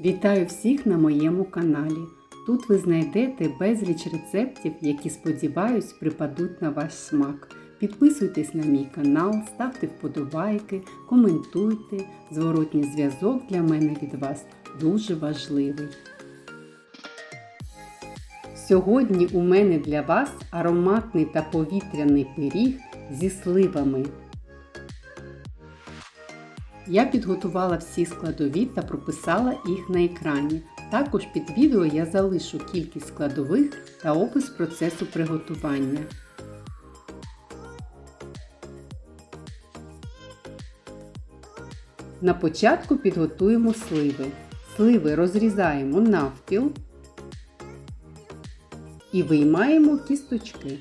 Вітаю всіх на моєму каналі. Тут ви знайдете безліч рецептів, які, сподіваюсь, припадуть на ваш смак. Підписуйтесь на мій канал, ставте вподобайки, коментуйте. Зворотній зв'язок для мене від вас дуже важливий. Сьогодні у мене для вас ароматний та повітряний пиріг зі сливами. Я підготувала всі складові та прописала їх на екрані. Також під відео я залишу кількість складових та опис процесу приготування. На початку підготуємо сливи. Сливи розрізаємо навпіл і виймаємо кісточки.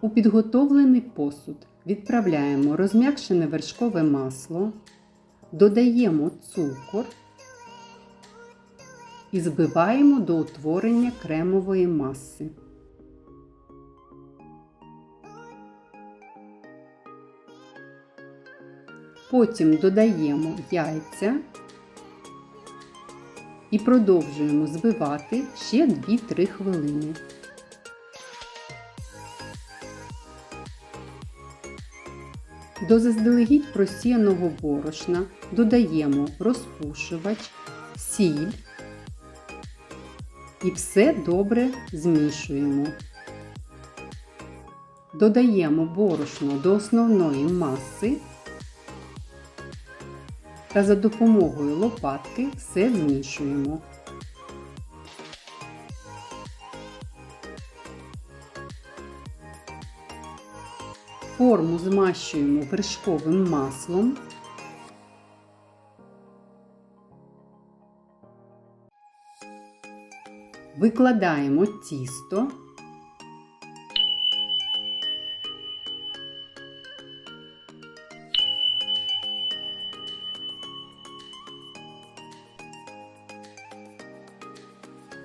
У підготовлений посуд відправляємо розм'якшене вершкове масло, додаємо цукор і збиваємо до утворення кремової маси. Потім додаємо яйця і продовжуємо збивати ще 2-3 хвилини. До заздалегідь просіяного борошна додаємо розпушувач, сіль і все добре змішуємо. Додаємо борошно до основної маси та за допомогою лопатки все змішуємо. Форму змащуємо вершковим маслом. Викладаємо тісто.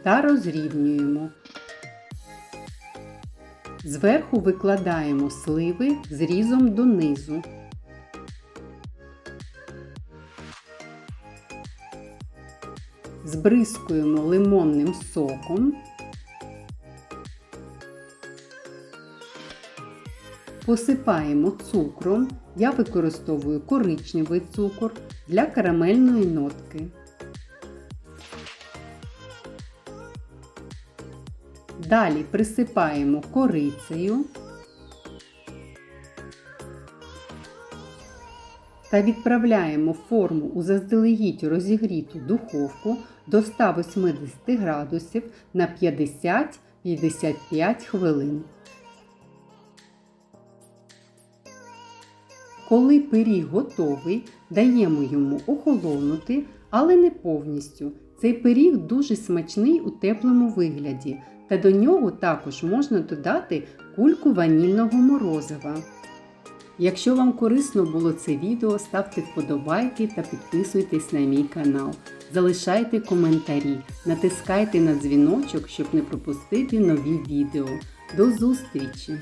Та розрівнюємо. Зверху викладаємо сливи зрізом донизу. Збризкуємо лимонним соком. Посипаємо цукром. Я використовую коричневий цукор для карамельної нотки. Далі присипаємо корицею та відправляємо форму у заздалегідь розігріту духовку до 180 градусів на 50-55 хвилин. Коли пиріг готовий, даємо йому охолонути, але не повністю. Цей пиріг дуже смачний у теплому вигляді, та до нього також можна додати кульку ванільного морозива. Якщо вам корисно було це відео, ставте вподобайки та підписуйтесь на мій канал. Залишайте коментарі, натискайте на дзвіночок, щоб не пропустити нові відео. До зустрічі!